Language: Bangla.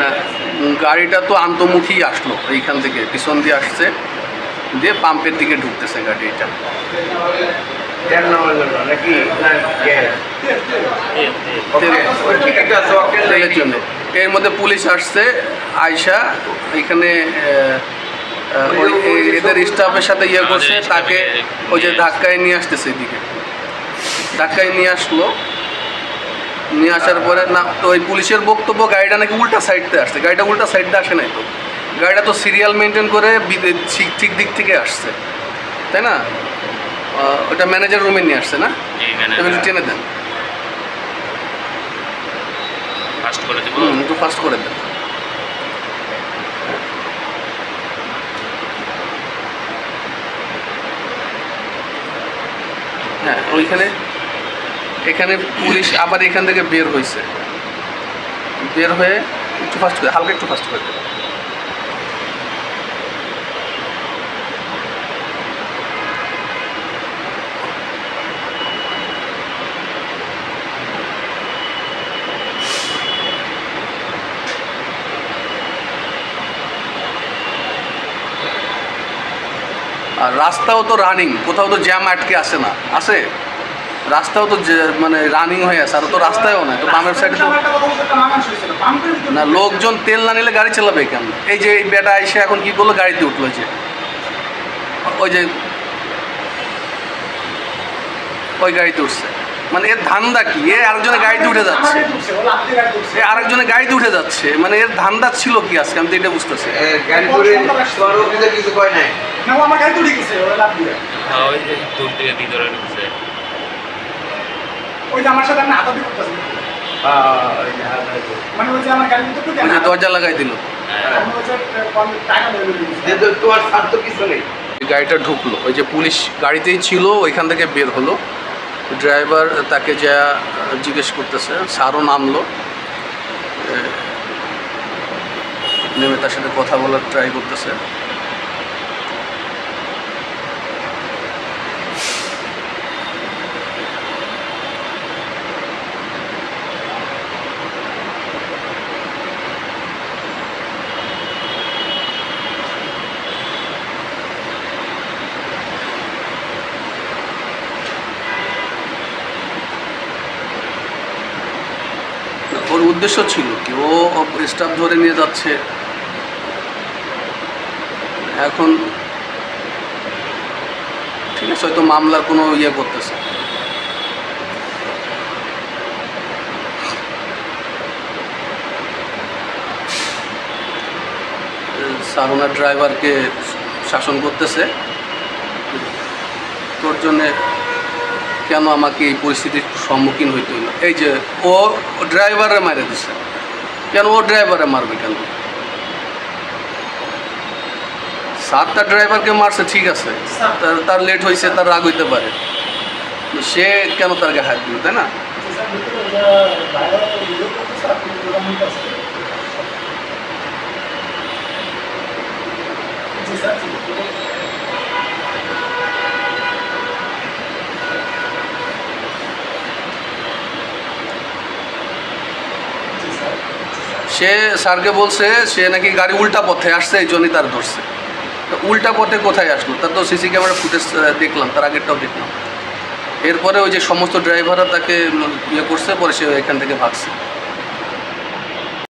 না গাড়িটা তো আন্তমুখী আসলো এইখান থেকে পিছন দিয়ে আসছে দিয়ে পাম্পের দিকে ঢুকতেছে গাড়িটা। এর মধ্যে পুলিশ আসছে আয়সা এখানে এদের স্টাফের সাথে ইয়ে করছে তাকে ওই যে ধাক্কায় নিয়ে আসতেছে এদিকে। ধাক্কায় নিয়ে আসলো নিয়ে আসার পরে না তো ওই পুলিশের বক্তব্য গাড়িটা নাকি উল্টা সাইডতে আসছে। গাড়িটা উল্টা সাইডতে আসে নাই তো। গাড়িটা তো সিরিয়াল মেনটেন করে ঠিক ঠিক দিক থেকে আসছে। তাই না? ওটা ম্যানেজার রুমে নিয়ে আসছে না? টেনে দেন। ফাস্ট করে দেবো? হুম, একটু ফাস্ট করে দেন। হ্যাঁ ওইখানে এখানে পুলিশ আবার এখান থেকে বের হয়েছে বের হয়ে একটু ফাস্ট করে, হালকা একটু ফাস্ট করে। দেন। আর রাস্তাও তো রানিং কোথাও তো জ্যাম আটকে আসে না। আসে রাস্তাও তো মানে রানিং হয়ে আছে আর তো রাস্তায়ও নাই তো বামের সাইডে তো না লোকজন তেল না নিলে গাড়ি চালাবে কেন এই যে এই বেটা এসে এখন কি করল গাড়িতে উঠল যে। ওই যে ওই গাড়িতে উঠছে। মানে এর ধান্দা কি? এ আরেকজনের গাড়িতে উঠে যাচ্ছে। এ আরেকজনের গাড়িতে উঠে যাচ্ছে। মানে এর ধান্দা ছিল কি আজকে? আমি তো এটা বুঝতেছি। গাড়ি কিছু কয় নাই? হ্যাঁ, ওই যে দূর থেকে ভিতরে ঢুকছে। মানে ওই যে আমার গাড়ির ভিতরে ঢুকে না, দরজা লাগাই দিল। হ্যাঁ। আমি ওই যে, টাকা ধরে নিয়ে নিয়েছি। যে তো তোমার স্বার্থ কিছু নেই। গাড়িটা ঢুকলো। ওই যে পুলিশ গাড়িতেই ছিল ওইখান থেকে বের হলো। ড্রাইভার তাকে যা জিজ্ঞেস করতেছে স্যারও নামলো। নেমে তার সাথে কথা বলার ট্রাই করতেছে ওর উদ্দেশ্য ছিল কি ও স্টাফ ধরে নিয়ে যাচ্ছে। এখন ঠিক আছে, হয়তো মামলার কোনো ইয়ে করতেছে। স্যার, ওনার ড্রাইভারকে শাসন করতেছে। তোর জন্যে কেন আমাকে এই পরিস্থিতির সম্মুখীন হইতে হইল। এই যে ও ড্রাইভারে মারে দিছে। কেন ও ড্রাইভারে মারবে কেন? সাতটা ড্রাইভারকে মারছে ঠিক আছে। তার তার লেট হয়েছে তার রাগ হইতে পারে। সে কেন তার গায়ে হাত দিল তাই না? যে স্যার ভিতরে ওই যে বাইরে ভিডিও করতেছে, আপনি প্রোগ্রাম নিতেছে। জি স্যার, জি। জি স্যার, জি স্যার। সে স্যারকে বলছে, সে নাকি গাড়ি উল্টা পথে আসছে, এই জন্যই তার ধরছে। তো উল্টা পথে কোথায় আসলো? তার তো সিসি ক্যামেরা ফুটেজ দেখলাম, তার আগেরটাও দেখলাম। এরপরে ওই যে সমস্ত ড্রাইভাররা তাকে ইয়ে করছে, পরে সে এখান থেকে ভাগছে।